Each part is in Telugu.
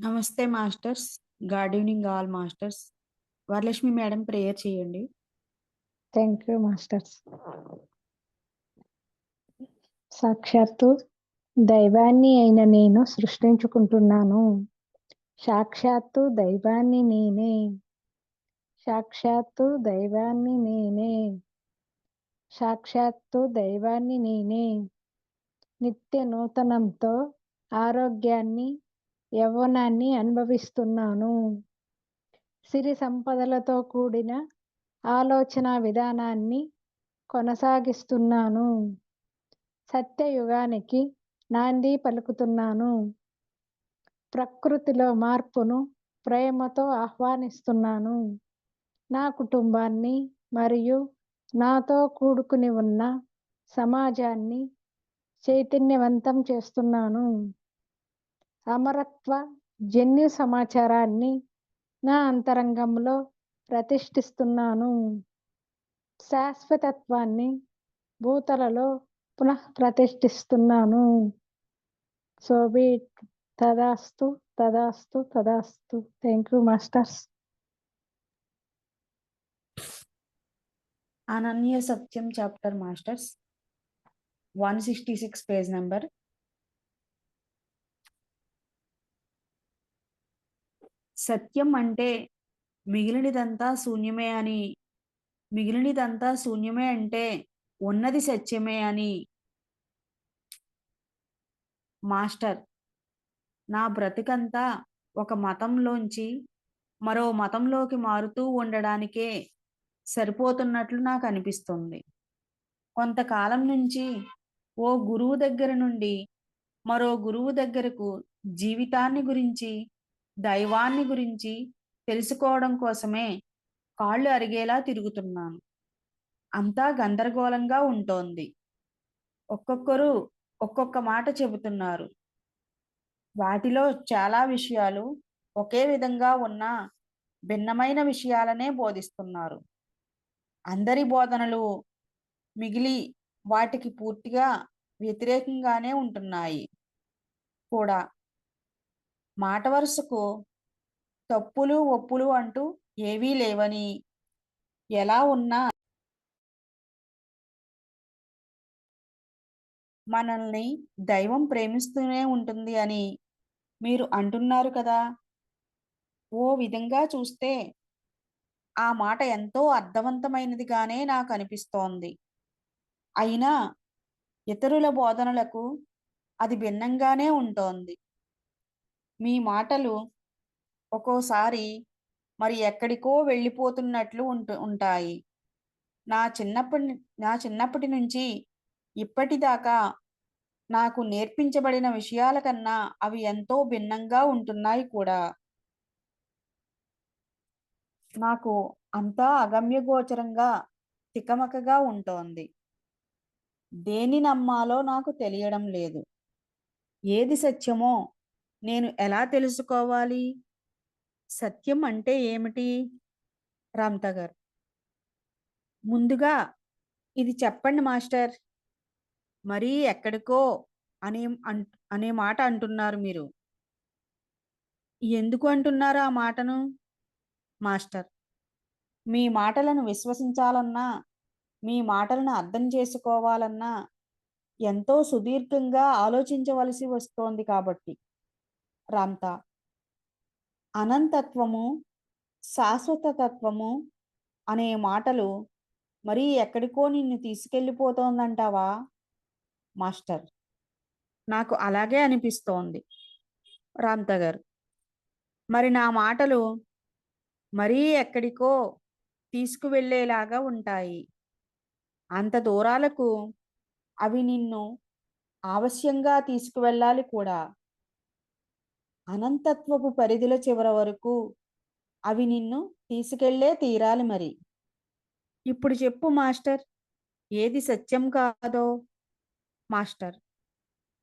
నమస్తే masters. Good evening all masters. Varalakshmi madam prayer చేయండి. Thank you masters. సాక్షాత్తు దైవాన్ని అయిన నేను సృష్టించుకుంటున్నాను. సాక్షాత్తు దైవాన్ని నేనే. సాక్షాత్తు దైవాన్ని నేనే. సాక్షాత్తు దైవాన్ని నేనే. నిత్య నూతనంతో ఆరోగ్యాన్ని యవ్వనాన్ని అనుభవిస్తున్నాను. సిరి సంపదలతో కూడిన ఆలోచన విధానాన్ని కొనసాగిస్తున్నాను. సత్యయుగానికి నాంది పలుకుతున్నాను. ప్రకృతిలో మార్పును ప్రేమతో ఆహ్వానిస్తున్నాను. నా కుటుంబాన్ని మరియు నాతో కూడుకుని ఉన్న సమాజాన్ని చైతన్యవంతం చేస్తున్నాను. అమరత్వ జన్యు సమాచారాన్ని నా అంతరంగంలో ప్రతిష్ఠిస్తున్నాను. శాశ్వతత్వాన్ని భూతలలో పునః ప్రతిష్ఠిస్తున్నాను. సో తదాస్తు తదాస్తు తదాస్తు. థ్యాంక్ యూ మాస్టర్స్ అనన్య సత్యం chapter masters one sixty six page number సత్యం అంటే మిగిలినదంతా శూన్యమే అని మిగిలినదంతా శూన్యమే అంటే ఉన్నది సత్యమే అని మాస్టర్. నా బ్రతికంతా ఒక మతంలోంచి మరో మతంలోకి మారుతూ ఉండడానికే సరిపోతున్నట్లు నాకు అనిపిస్తుంది. కొంతకాలం నుంచి ఓ గురువు దగ్గర నుండి మరో గురువు దగ్గరకు జీవితాన్ని గురించి దైవాన్ని గురించి తెలుసుకోవడం కోసమే కాళ్ళు అరిగేలా తిరుగుతున్నాను. అంతా గందరగోళంగా ఉంటోంది. ఒక్కొక్కరు ఒక్కొక్క మాట చెబుతున్నారు. వాటిలో చాలా విషయాలు ఒకే విధంగా ఉన్న భిన్నమైన విషయాలనే బోధిస్తున్నారు. అందరి బోధనలు మిగిలి వాటికి పూర్తిగా వ్యతిరేకంగానే ఉంటున్నాయి. కూడా మాట వరుసకు తప్పులు ఒప్పులు అంటూ ఏవీ లేవని. ఎలా ఉన్నా మనల్ని దైవం ప్రేమిస్తూనే ఉంటుంది అని మీరు అంటున్నారు కదా. ఓ విధంగా చూస్తే ఆ మాట ఎంతో అర్థవంతమైనదిగానే నాకు అనిపిస్తోంది. అయినా ఇతరుల బోధనలకు అది భిన్నంగానే ఉంటోంది. మీ మాటలు ఒక్కోసారి మరి ఎక్కడికో వెళ్ళిపోతున్నట్లు ఉంటు ఉంటాయి. నా చిన్నప్పటి నా చిన్నప్పటి నుంచి ఇప్పటిదాకా నాకు నేర్పించబడిన విషయాల కన్నా అవి ఎంతో భిన్నంగా ఉంటున్నాయి కూడా. నాకు అంతా అగమ్యగోచరంగా తికమకగా ఉంటోంది. దేని నమ్మాలో నాకు తెలియడం లేదు. ఏది సత్యమో నేను ఎలా తెలుసుకోవాలి? సత్యం అంటే ఏమిటి? రామ్తా గారు. ముందుగా ఇది చెప్పండి మాస్టర్. మరీ ఎక్కడికో అనే అనే మాట అంటున్నారు మీరు. ఎందుకు అంటున్నారు ఆ మాటను? మాస్టర్ మీ మాటలను విశ్వసించాలన్నా మీ మాటలను అర్థం చేసుకోవాలన్నా ఎంతో సుదీర్ఘంగా ఆలోచించవలసి వస్తోంది కాబట్టి. రామ్తా అనంతత్వము శాశ్వత తత్వము అనే మాటలు మరీ ఎక్కడికో నిన్ను తీసుకెళ్ళిపోతోందంటావా? మాస్టర్. నాకు అలాగే అనిపిస్తోంది. రామ్తా గారు మరి నా మాటలు మరీ ఎక్కడికో తీసుకువెళ్ళేలాగా ఉంటాయి. అంత దూరాలకు అవి నిన్ను ఆవశ్యంగా తీసుకువెళ్ళాలి కూడా. అనంతత్వపు పరిధిలో చివర వరకు అవి నిన్ను తీసుకెళ్ళే తీరాలి మరి. ఇప్పుడు చెప్పు మాస్టర్ ఏది సత్యం కాదో? మాస్టర్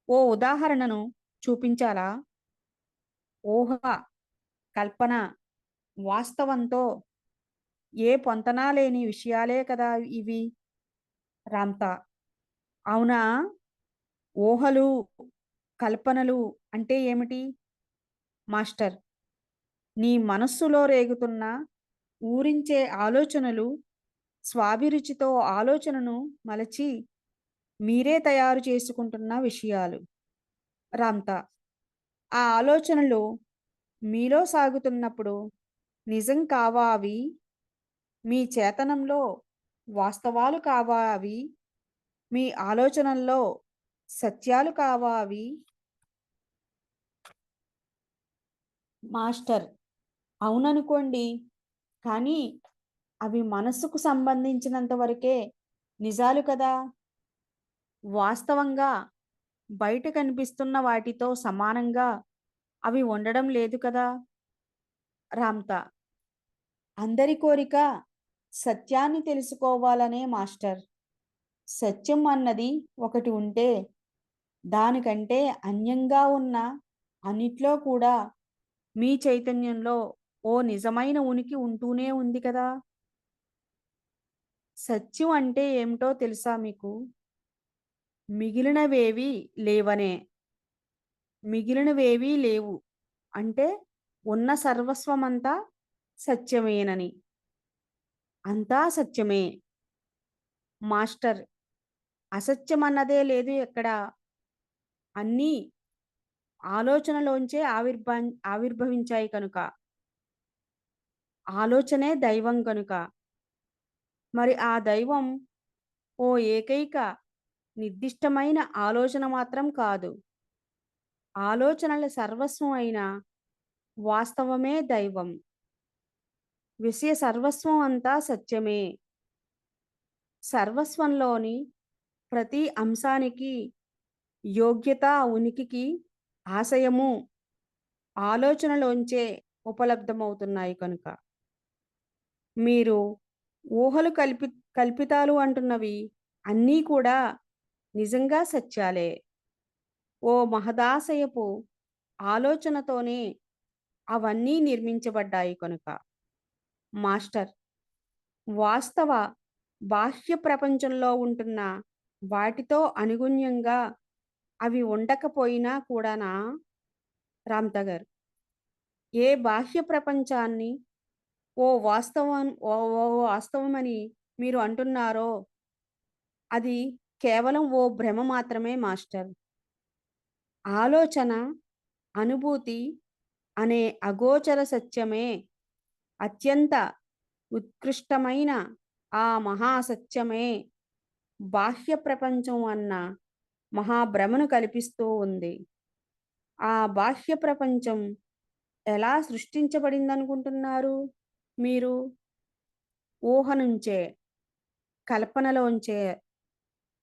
ఓ ఉదాహరణను చూపించాలా? ఊహ కల్పన వాస్తవంతో ఏ పొంతనా లేని విషయాలే కదా ఇవి? రామ్తా అవునా? ఊహలు కల్పనలు అంటే ఏమిటి? మాస్టర్. నీ మనస్సులో రేగుతున్న ఊరించే ఆలోచనలు స్వాభిరుచితో ఆలోచనను మలచి మీరే తయారు చేసుకుంటున్న విషయాలు. రామ్తా ఆ ఆలోచనలు మీలో సాగుతున్నప్పుడు నిజం కావా అవి? మీ చేతనంలో వాస్తవాలు కావా అవి? మీ ఆలోచనల్లో సత్యాలు కావా అవి? మాస్టర్. అవుననుకోండి. కానీ అవి మనస్సుకు సంబంధించినంత వరకే నిజాలు కదా. వాస్తవంగా బయట కనిపిస్తున్న వాటితో సమానంగా అవి ఉండడం లేదు కదా. రామ్తా. అందరి కోరిక సత్యాన్ని తెలుసుకోవాలనే మాస్టర్. సత్యం అన్నది ఒకటి ఉంటే దానికంటే అన్యంగా ఉన్న అన్నిట్లో కూడా మీ చైతన్యంలో ఓ నిజమైన ఉనికి ఉంటూనే ఉంది కదా? సత్యం అంటే ఏమిటో తెలుసా మీకు? మిగిలినవేవి లేవనే. మిగిలినవేవీ లేవు అంటే ఉన్న సర్వస్వమంతా సత్యమేనని. అంతా సత్యమే. మాస్టర్ అసత్యమన్నదే లేదు ఎక్కడ. అన్నీ ఆలోచనలోంచే ఆవిర్భా ఆవిర్భవించాయి కనుక. ఆలోచనే దైవం కనుక మరి ఆ దైవం ఓ ఏకైక నిర్దిష్టమైన ఆలోచన మాత్రం కాదు. ఆలోచనల సర్వస్వం అయిన వాస్తవమే దైవం. విషయ సర్వస్వం అంతా సత్యమే. సర్వస్వంలోని ప్రతి అంశానికి యోగ్యత ఉనికికి ఆశయము ఆలోచనలోంచే ఉపలబ్ధమవుతున్నాయి కనుక. మీరు ఊహలు కల్పి కల్పితాలు అంటున్నవి అన్నీ కూడా నిజంగా సత్యాలే. ఓ మహదాశయపు ఆలోచనతోనే అవన్నీ నిర్మించబడ్డాయి కనుక. మాస్టర్ వాస్తవ బాహ్య ప్రపంచంలో ఉంటున్న వాటితో అనుగుణ్యంగా అవి ఉండకపోయినా కూడానా? రామ్తా గారు. ఏ బాహ్య ప్రపంచాన్ని ఓ వాస్తవం ఓ ఓ వాస్తవమని మీరు అంటున్నారో అది కేవలం ఓ భ్రమ మాత్రమే మాస్టర్. ఆలోచన అనుభూతి అనే అగోచర సత్యమే అత్యంత ఉత్కృష్టమైన ఆ మహాసత్యమే. బాహ్య ప్రపంచం అన్న మహాభ్రమను కల్పిస్తూ ఉంది. ఆ బాహ్య ప్రపంచం ఎలా సృష్టించబడిందనుకుంటున్నారు మీరు? ఊహ నుంచే కల్పనలోంచే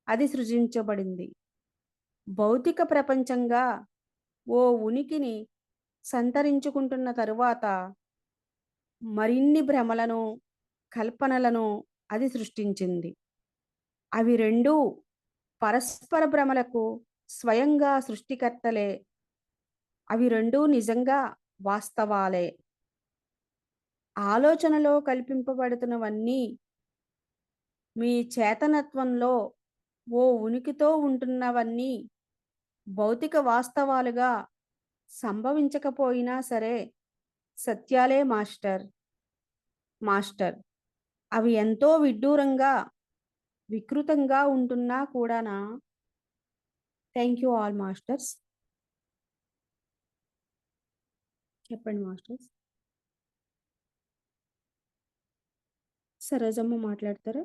అది సృజించబడింది. భౌతిక ప్రపంచంగా ఓ ఉనికిని సంతరించుకుంటున్న తరువాత మరిన్ని భ్రమలను కల్పనలను అది సృష్టించింది. అవి రెండూ పరస్పర భ్రమలకు స్వయంగా సృష్టికర్తలే. అవి రెండూ నిజంగా వాస్తవాలే. ఆలోచనలో కల్పింపబడుతున్నవన్నీ మీ చేతనత్వంలో ఓ ఉనికితో ఉంటున్నవన్నీ భౌతిక వాస్తవాలుగా సంభవించకపోయినా సరే సత్యాలే మాస్టర్ మాస్టర్. అవి ఎంతో విడ్డూరంగా వికృతంగా ఉంటున్నా కూడానా? Thank you all masters. చెప్పండి మాస్టర్స్. సరోజమ్మ మాట్లాడతారా?